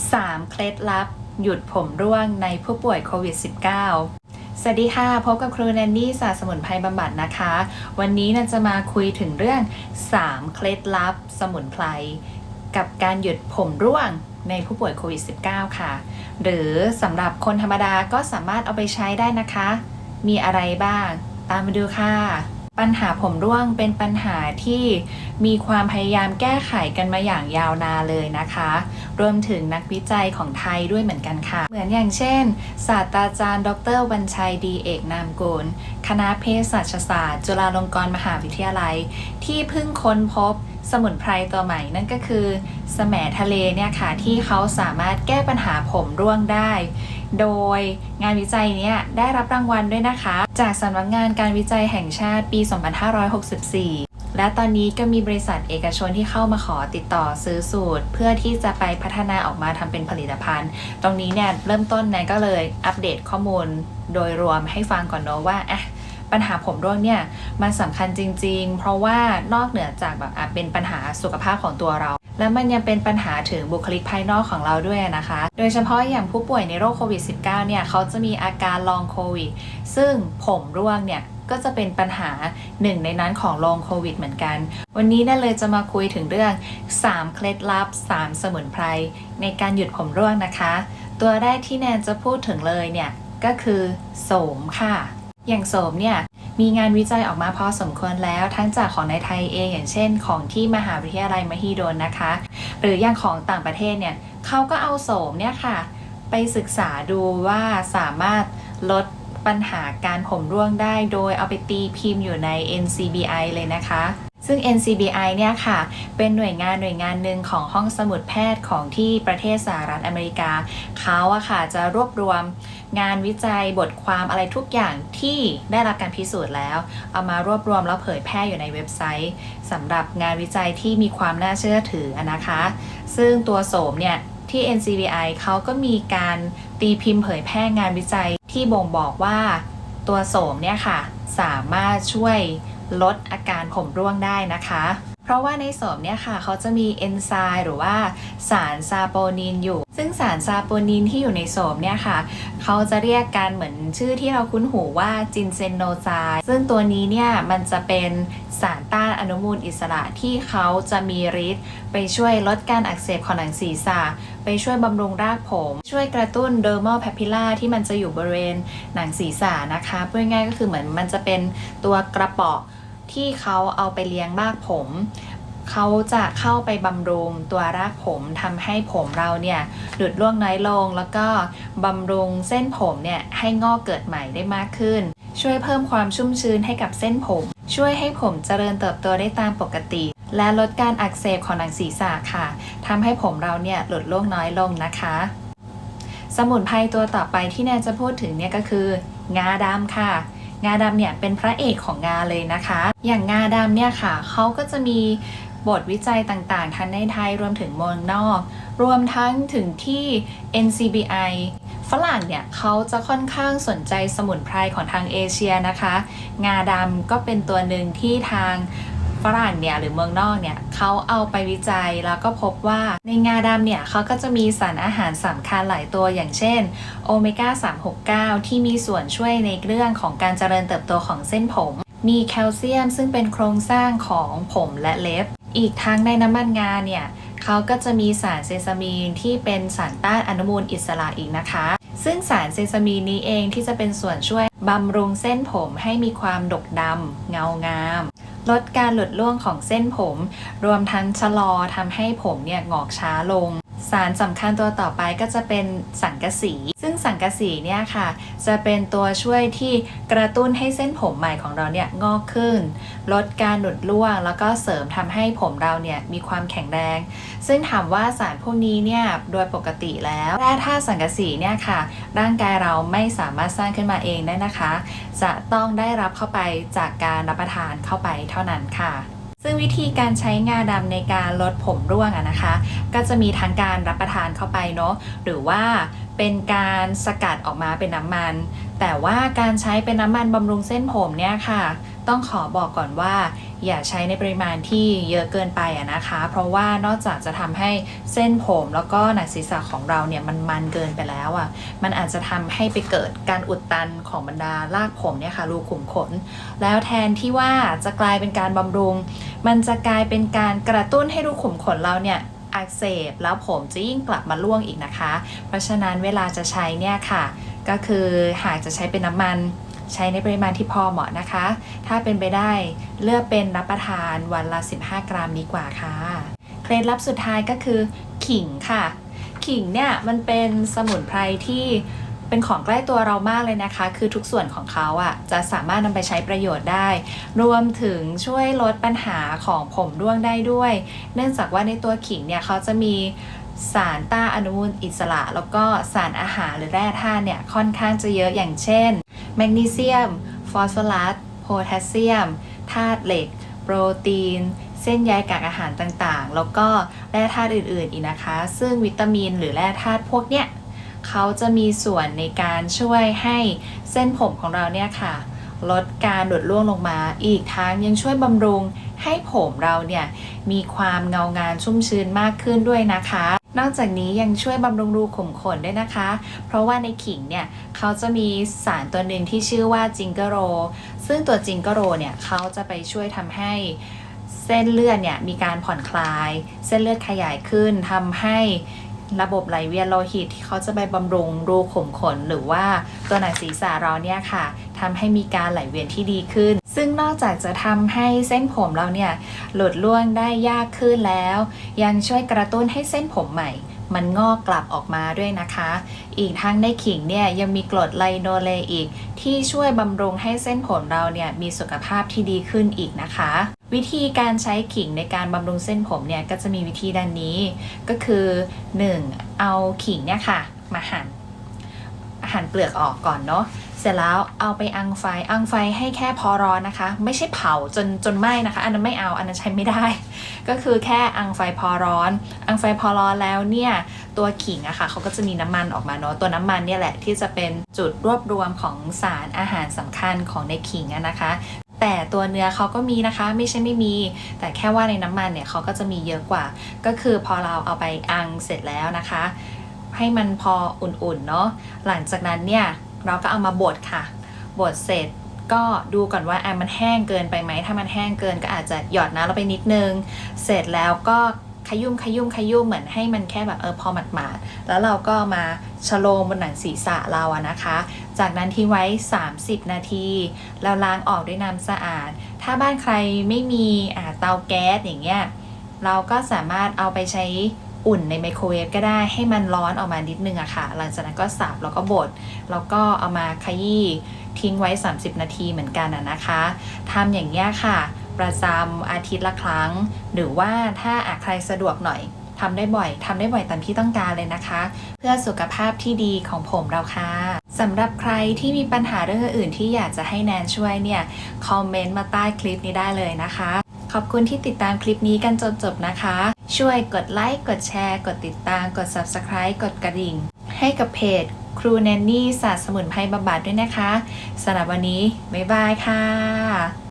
3 เคล็ดลับ หยุดผมร่วงในผู้ป่วยโควิด -19 สวัสดีค่ะ พบกับครูแนนนี่ศาสตร์สมุนไพรบำบัดนะคะ วันนี้นันจะมาคุยถึงเรื่อง 3 เคล็ดลับสมุนไพรกับการหยุดผมร่วงในผู้ป่วยโควิด -19 ค่ะ หรือสำหรับคนธรรมดาก็สามารถเอาไปใช้ได้นะคะ มีอะไรบ้าง ตามมาดูค่ะ ปัญหาผมร่วงเป็นปัญหาที่มีความพยายามแก้ไขกันมาอย่างยาวนานเลยนะคะ รวมถึงนักวิจัยของไทยด้วยเหมือนกันค่ะ เหมือนอย่างเช่น ศาสตราจารย์ ดรวันชัยดีเอกนามกุลคณะเภสัชศาสตร์ จุฬาลงกรณ์มหาวิทยาลัย ที่เพิ่งค้นพบ สมุนไพรตัวใหม่นั่นก็คือสแหมทะเลเนี่ยค่ะที่เขาสามารถแก้ปัญหาผมร่วงได้ โดยงานวิจัยนี้ได้รับรางวัลด้วยนะคะ จากสำนักงานการวิจัยแห่งชาติปี 2564 และตอนนี้ก็มีบริษัทเอกชนที่เข้ามาขอติดต่อซื้อสูตร เพื่อที่จะไปพัฒนาออกมาทำเป็นผลิตภัณฑ์ ตรงนี้เนี่ยเริ่มต้นนนก็เลยอัปเดตข้อมูลโดยรวมให้ฟังก่อนเนอะว่าอะ ปัญหาผมร่วงเนี่ยมันสำคัญจริง ๆ เพราะว่านอกเหนือจากแบบอะเป็นปัญหาสุขภาพของตัวเรา และมันยังเป็นปัญหาถึงบุคลิกภายนอกของเราด้วยนะคะ โดยเฉพาะอย่างผู้ป่วยในโรคโควิด -19 เนี่ยเขาจะมีอาการลองโควิด ซึ่งผมร่วงเนี่ยก็จะเป็นปัญหาหนึ่งในนั้นของลองโควิดเหมือนกัน วันนี้นั่นเลยจะมาคุยถึงเรื่อง 3 เคล็ดลับ 3 สมุนไพรในการหยุดผมร่วงนะคะ ตัวแรกที่แนนจะพูดถึงเลยเนี่ยก็คือโสมค่ะ อย่างโสมเนี่ยมีงานวิจัยออกมาพอสมควรแล้ว ทั้งจากของในไทยเองอย่างเช่น ของที่มหาวิทยาลัยมหิดลนะคะ หรืออย่างของต่างประเทศเนี่ยเขาก็เอาโสมเนี่ยค่ะ ไปศึกษาดูว่าสามารถลดปัญหาการผมร่วงได้ โดยเอาไปตีพิมพ์อยู่ใน NCBI เลยนะคะ ซึ่ง NCBI เนี่ยค่ะ เป็นหน่วยงานหน่วยงานหนึ่งของห้องสมุดแพทย์ของที่ประเทศสหรัฐอเมริกา เขาอะค่ะจะรวบรวมงานวิจัยบทความอะไรทุกอย่างที่ได้รับการพิสูจน์แล้ว เอามารวบรวมแล้วเผยแพร่อยู่ในเว็บไซต์สำหรับงานวิจัยที่มีความน่าเชื่อถือนะคะ ซึ่งตัวโสมเนี่ยที่ NCBI เขาก็มีการตีพิมพ์เผยแพร่งานวิจัยที่บ่งบอกว่าตัวโสมเนี่ยค่ะสามารถช่วย ลดอาการผมร่วงได้นะคะเพราะว่าในโสมเนี่ยค่ะเขาจะมีเอนไซม์หรือว่าสารซาโปนินอยู่ ซึ่งสารซาโปนินที่อยู่ในโสมเนี่ยค่ะเขาจะเรียกกันเหมือนชื่อที่เราคุ้นหูว่าจินเซนโนไซด์ซึ่งตัวนี้เนี่ยมันจะเป็นสารต้านอนุมูลอิสระที่เขาจะมีฤทธิ์ไปช่วยลดการอักเสบของหนังศีรษะไปช่วยบำรุงรากผม ช่วยกระตุ้นเดอร์ม l ล a พ i ล่าที่มันจะอยู่บริเวณหนังศีรษะนะคะพูดง่ายๆก็คือเหมือนมันจะเป็นตัวกระป๋อ ที่เขาเอาไปเลี้ยงรากผม เขาจะเข้าไปบำรุงตัวรากผมทำให้ผมเราเนี่ยหลุดร่วงน้อยลง แล้วก็บำรุงเส้นผมเนี่ยให้งอกเกิดใหม่ได้มากขึ้น ช่วยเพิ่มความชุ่มชื้นให้กับเส้นผม ช่วยให้ผมเจริญเติบโตได้ตามปกติ และลดการอักเสบของหนังศีรษะค่ะทำให้ผมเราเนี่ยหลุดร่วงน้อยลงนะคะสมุนไพรตัวต่อไปที่แนนจะพูดถึงเนี่ยก็คืองาดำค่ะ งาดำเนี่ยเป็นพระเอกของงาเลยนะคะ อย่างงาดำเนี่ยค่ะเขาก็จะมีบทวิจัยต่างๆ ทั้งในไทยรวมถึงเมืองนอก รวมทั้งถึงที่ NCBI ฝรั่งเนี่ยเขาจะค่อนข้างสนใจสมุนไพรของทางเอเชียนะคะ งาดำก็เป็นตัวหนึ่งที่ทาง ฝรั่งเนี่ยหรือเมืองนอกเนี่ยเขาเอาไปวิจัยแล้วก็พบว่าในงาดำเนี่ยเขาก็จะมีสารอาหารสำคัญหลายตัวอย่างเช่นโอเมก้า 369 ที่มีส่วนช่วยในเรื่องของการเจริญเติบโตของเส้นผม มีแคลเซียมซึ่งเป็นโครงสร้างของผมและเล็บ อีกทั้งในน้ำมันงาเนี่ยเขาก็จะมีสารเซซามีนที่เป็นสารต้านอนุมูลอิสระอีกนะคะ ซึ่งสารเซซามีนนี้เองที่จะเป็นส่วนช่วยบำรุงเส้นผมให้มีความดกดำเงางาม ลดการหลุดร่วงของเส้นผม รวมทั้งชะลอทำให้ผมเนี่ยงอกช้าลง สารสำคัญตัวต่อไปก็จะเป็นสังกะสี ซึ่งสังกะสีเนี่ยค่ะ จะเป็นตัวช่วยที่กระตุ้นให้เส้นผมใหม่ของเราเนี่ยงอกขึ้น ลดการหลุดร่วง แล้วก็เสริมทำให้ผมเราเนี่ยมีความแข็งแรง ซึ่งถามว่าสารพวกนี้เนี่ยโดยปกติแล้วแร่ธาสังกะสีเนี่ยค่ะ ร่างกายเราไม่สามารถสร้างขึ้นมาเองได้นะคะ จะต้องได้รับเข้าไปจากการรับประทานเข้าไปเท่านั้นค่ะ ซึ่งวิธีการใช้งาดำในการลดผมร่วงอะนะคะ ก็จะมีทั้งการรับประทานเข้าไปเนาะหรือว่า เป็นการสกัดออกมาเป็นน้ำมัน แต่ว่าการใช้เป็นน้ำมันบำรุงเส้นผมเนี่ยค่ะ ต้องขอบอกก่อนว่า อย่าใช้ในปริมาณที่เยอะเกินไปอะนะคะ เพราะว่านอกจากจะทำให้เส้นผมแล้วก็หนังศีรษะของเราเนี่ยมันมันเกินไปแล้วอะมันอาจจะทำให้ไปเกิดการอุดตันของบรรดารากผมเนี่ยค่ะรูขุมขน แล้วแทนที่ว่าจะกลายเป็นการบำรุง มันจะกลายเป็นการกระตุ้นให้รูขุมขนเราเนี่ย อักเสบ แล้วผมจะยิ่งกลับมาร่วงอีกนะคะ เพราะฉะนั้นเวลาจะใช้เนี่ยค่ะ ก็คือหากจะใช้เป็นน้ำมันใช้ในปริมาณที่พอเหมาะนะคะ ถ้าเป็นไปได้เลือกเป็นรับประทานวันละ 15 กรัมดีกว่าค่ะ เคล็ดลับสุดท้ายก็คือขิงค่ะ ขิงเนี่ยมันเป็นสมุนไพรที่ เป็นของใกล้ตัวเรามากเลยนะคะ คือทุกส่วนของเขาอะ่ะจะสามารถนำไปใช้ประโยชน์ได้ รวมถึงช่วยลดปัญหาของผมร่วงได้ด้วย เนื่องจากว่าในตัวขิงเนี่ยเขาจะมีสารต้านอนุมูลอิสระ แล้วก็สารอาหารหรือแร่ธาตุเนี่ยค่อนข้างจะเยอะอย่างเช่น แมกนีเซียม ฟอสฟอรัส โพแทสเซียม ธาตุเหล็ก โปรตีน เส้นใยกากอาหารต่างๆ แล้วก็แร่ธาตุอื่นๆอีกนะคะ ซึ่งวิตามินหรือแร่ธาตุพวกเนี้ย เขาจะมีส่วนในการช่วยให้เส้นผมของเราเนี่ยค่ะ ลดการหลุดร่วงลงมา อีกทั้งยังช่วยบำรุงให้ผมเราเนี่ยมีความเงางามชุ่มชื้นมากขึ้นด้วยนะคะ นอกจากนี้ยังช่วยบำรุงรูขุมขนด้วยนะคะ เพราะว่าในขิงเนี่ยเขาจะมีสารตัวหนึ่งที่ชื่อว่าจิงเกโร ซึ่งตัวจิงเกโรเนี่ยเขาจะไปช่วยทำให้เส้นเลือดเนี่ยมีการผ่อนคลาย เส้นเลือดขยายขึ้นทำให้ ระบบไหลเวียนโลหิตที่เขาจะไปบำรุงรูขุมขน หรือว่าตัวหนังศีรษะเราเนี่ยค่ะทำให้มีการไหลเวียนที่ดีขึ้น ซึ่งนอกจากจะทำให้เส้นผมเราเนี่ยหลุดร่วงได้ยากขึ้นแล้ว ยังช่วยกระตุ้นให้เส้นผมใหม่ มันงอกกลับออกมาด้วยนะคะ อีกทั้งในขิงเนี่ยยังมีกรดไลโนเลอิกที่ช่วยบำรุงให้เส้นผมเราเนี่ยมีสุขภาพที่ดีขึ้นอีกนะคะ วิธีการใช้ขิงในการบำรุงเส้นผมเนี่ยก็จะมีวิธีด้านนี้ ก็คือ 1. เอาขิงเนี่ยค่ะ มาหั่นหั่นเปลือกออกก่อนเนาะเสร็จแล้วเอาไปอังไฟอังไฟให้แค่พอร้อนนะคะ ไม่ใช่เผาจนจนไหม้นะคะ อันนั้นไม่เอาอันนั้นใช้ไม่ได้ ก็คือแค่อังไฟพอร้อน อังไฟพอร้อนแล้วเนี่ยตัวขิงอะค่ะเขาก็จะมีน้ำมันออกมาเนาะตัวน้ำมันเนี่ยแหละที่จะเป็นจุดรวบรวมของสารอาหารสำคัญของในขิงอะนะคะ แต่ตัวเนื้อเขาก็มีนะคะ ไม่ใช่ไม่มี แต่แค่ว่าในน้ำมันเนี่ยเขาก็จะมีเยอะกว่า ก็คือพอเราเอาไปอังเสร็จแล้วนะคะ ให้มันพออุ่นๆเนาะหลังจากนั้นเนี่ยเราก็เอามาบดค่ะบดเสร็จก็ดูก่อนว่าอะมันแห้งเกินไปไหม ถ้ามันแห้งเกินก็อาจจะหยอดน้ำลงไปนิดนึง เสร็จแล้วก็ ขยุ่มขยุ่มขยุ่มเหมือนให้มันแค่แบบเออพอหมาดๆแล้วเราก็มาชโลมบนหนังศีรษะเราอะนะคะ จากนั้นทิ้งไว้ 30 นาทีแล้วล้างออกด้วยน้ำสะอาด ถ้าบ้านใครไม่มีอ่าเตาแก๊สอย่างเงี้ยเราก็สามารถเอาไปใช้อุ่นในไมโครเวฟก็ได้ให้มันร้อนออกมานิดนึงอะค่ะ หลังจากนั้นก็สับแล้วก็บดแล้วก็เอามาขยี้ทิ้งไว้ 30 นาทีเหมือนกันอะนะคะทำอย่างเงี้ยค่ะ ประจำอาทิตย์ละครั้ง หรือว่าถ้าใครสะดวกหน่อยทำได้บ่อยทำได้บ่อยตามที่ต้องการเลยนะคะ เพื่อสุขภาพที่ดีของผมเราค่ะสำหรับใครที่มีปัญหาเรื่องอื่นที่อยากจะให้แนนช่วยเนี่ยคอมเมนต์มาใต้คลิปนี้ได้เลยนะคะ ขอบคุณที่ติดตามคลิปนี้กันจนจบนะคะ ช่วยกดไลค์กดแชร์ กดติดตามกด Subscribe กดกระดิ่ง ให้กับเพจ ครูแนนนี่ศาสตร์สมุนไพรบำบัดด้วยนะคะสำหรับวันนี้บ๊ายบายค่ะ